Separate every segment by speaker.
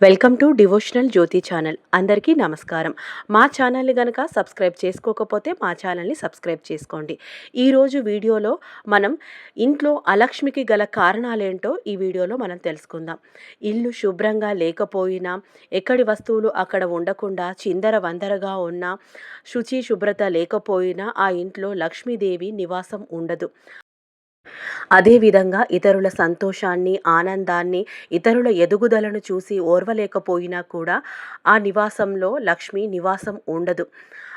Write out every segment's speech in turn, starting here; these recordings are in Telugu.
Speaker 1: Welcome to devotional Jyothi channel. అందరికీ నమస్కారం. మా ఛానల్ని కనుక సబ్స్క్రైబ్ చేసుకోకపోతే మా ఛానల్ని సబ్స్క్రైబ్ చేసుకోండి. ఈరోజు వీడియోలో మనం ఇంట్లో అలక్ష్మికి గల కారణాలేంటో ఈ వీడియోలో మనం తెలుసుకుందాం. ఇల్లు శుభ్రంగా లేకపోయినా ఎక్కడి వస్తువులు అక్కడ ఉండకుండా చిందర వందరగా ఉన్నా శుచి శుభ్రత లేకపోయినా ఆ ఇంట్లో లక్ష్మీదేవి నివాసం ఉండదు. అదేవిధంగా ఇతరుల సంతోషాన్ని ఆనందాన్ని ఇతరుల ఎదుగుదలను చూసి ఓర్వలేకపోయినా కూడా ఆ నివాసంలో లక్ష్మి నివాసం ఉండదు.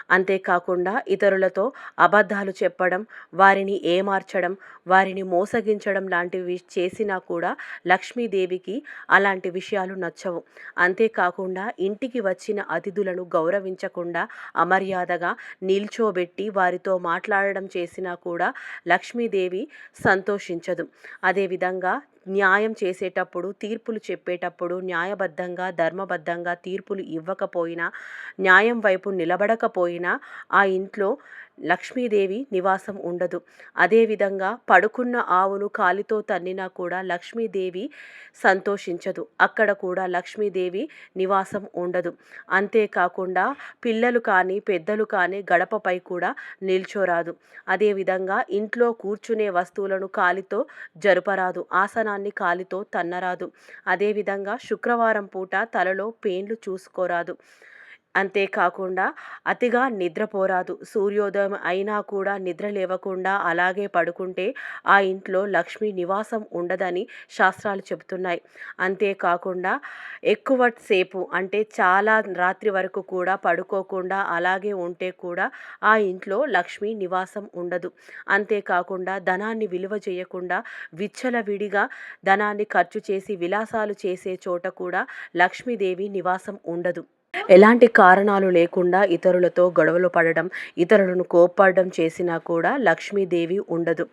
Speaker 1: అంతేకాకుండా ఇతరులతో అబద్ధాలు చెప్పడం వారిని ఏమార్చడం వారిని మోసగించడం లాంటివి చేసినా కూడా లక్ష్మీదేవికి అలాంటి విషయాలు నచ్చవు. అంతేకాకుండా ఇంటికి వచ్చిన అతిథులను గౌరవించకుండా అమర్యాదగా నిల్చోబెట్టి వారితో మాట్లాడడం చేసినా కూడా లక్ష్మీదేవి సంతోషించదు. అదేవిధంగా న్యాయం చేసేటప్పుడు తీర్పులు చెప్పేటప్పుడు న్యాయబద్ధంగా ధర్మబద్ధంగా తీర్పులు ఇవ్వకపోయినా న్యాయం వైపు నిలబడకపోయినా ఆ ఇంట్లో లక్ష్మీదేవి నివాసం ఉండదు. అదేవిధంగా పడుకున్న ఆవును కాలితో తన్నినా కూడా లక్ష్మీదేవి సంతోషించదు. అక్కడ కూడా లక్ష్మీదేవి నివాసం ఉండదు. అంతేకాకుండా పిల్లలు కానీ పెద్దలు కానీ గడపపై కూడా నిల్చోరాదు. అదేవిధంగా ఇంట్లో కూర్చునే వస్తువులను కాలితో జరుపరాదు. ఆసనాన్ని కాలితో తన్నరాదు. అదేవిధంగా శుక్రవారం పూట తలలో పేన్లు చూసుకోరాదు. అంతేకాకుండా అతిగా నిద్రపోరాదు. సూర్యోదయం అయినా కూడా నిద్ర లేవకుండా అలాగే పడుకుంటే ఆ ఇంట్లో లక్ష్మి నివాసం ఉండదని శాస్త్రాలు చెబుతున్నాయి. అంతేకాకుండా ఎక్కువ సేపు అంటే చాలా రాత్రి వరకు కూడా పడుకోకుండా అలాగే ఉంటే కూడా ఆ ఇంట్లో లక్ష్మి నివాసం ఉండదు. అంతేకాకుండా ధనాన్ని విలువ చేయకుండా విచ్చలవిడిగా ధనాన్ని ఖర్చు చేసి విలాసాలు చేసే చోట కూడా లక్ష్మీదేవి నివాసం ఉండదు. ఎలాంటి కారణాలు లేకుండా ఇతరులతో గొడవలు పడడం ఇతరులను కోప్పడడం చేసినా కూడా లక్ష్మీదేవి ఉండదు.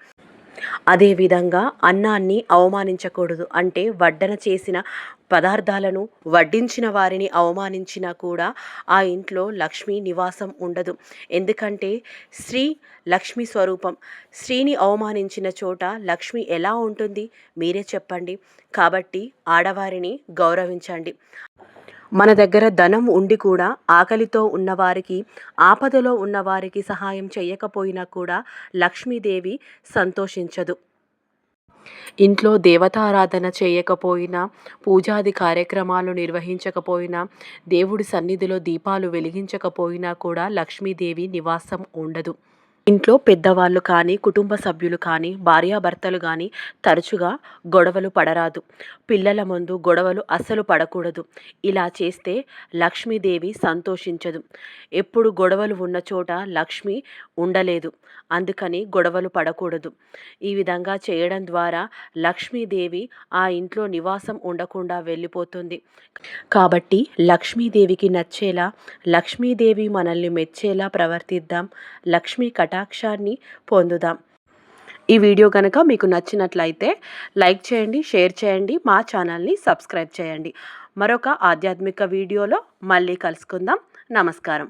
Speaker 1: అదేవిధంగా అన్నాన్ని అవమానించకూడదు. అంటే వడ్డన చేసిన పదార్థాలను వడ్డించిన వారిని అవమానించినా కూడా ఆ ఇంట్లో లక్ష్మి నివాసం ఉండదు. ఎందుకంటే స్త్రీ లక్ష్మి స్వరూపం. స్త్రీని అవమానించిన చోట లక్ష్మి ఎలా ఉంటుంది? మీరే చెప్పండి. కాబట్టి ఆడవారిని గౌరవించండి. మన దగ్గర ధనం ఉండి కూడా ఆకలితో ఉన్నవారికి ఆపదలో ఉన్నవారికి సహాయం చేయకపోయినా కూడా లక్ష్మీదేవి సంతోషించదు. ఇంట్లో దేవతారాధన చేయకపోయినా పూజాది కార్యక్రమాలు నిర్వహించకపోయినా దేవుడి సన్నిధిలో దీపాలు వెలిగించకపోయినా కూడా లక్ష్మీదేవి నివాసం ఉండదు. ఇంట్లో పెద్దవాళ్ళు కానీ కుటుంబ సభ్యులు కానీ భార్యాభర్తలు కానీ తరచుగా గొడవలు పడరాదు. పిల్లల ముందు గొడవలు అస్సలు పడకూడదు. ఇలా చేస్తే లక్ష్మీదేవి సంతోషించదు. ఎప్పుడు గొడవలు ఉన్న చోట లక్ష్మి ఉండలేదు. అందుకని గొడవలు పడకూడదు. ఈ విధంగా చేయడం ద్వారా లక్ష్మీదేవి ఆ ఇంట్లో నివాసం ఉండకుండా వెళ్ళిపోతుంది. కాబట్టి లక్ష్మీదేవికి నచ్చేలా లక్ష్మీదేవి మనల్ని మెచ్చేలా ప్రవర్తిద్దాం. లక్ష్మీ కటాక్షాన్ని పొందుదాం. ఈ వీడియో కనుక మీకు నచ్చినట్లయితే లైక్ చేయండి షేర్ చేయండి మా ఛానల్ని సబ్స్క్రైబ్ చేయండి. మరొక ఆధ్యాత్మిక వీడియోలో మళ్ళీ కలుసుకుందాం. నమస్కారం.